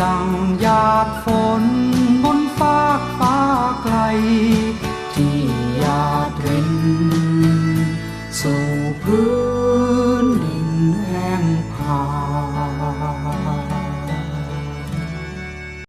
ดังหยาดฝนบนฟากฟ้าไกล ที่หยาดรินสู่พื้น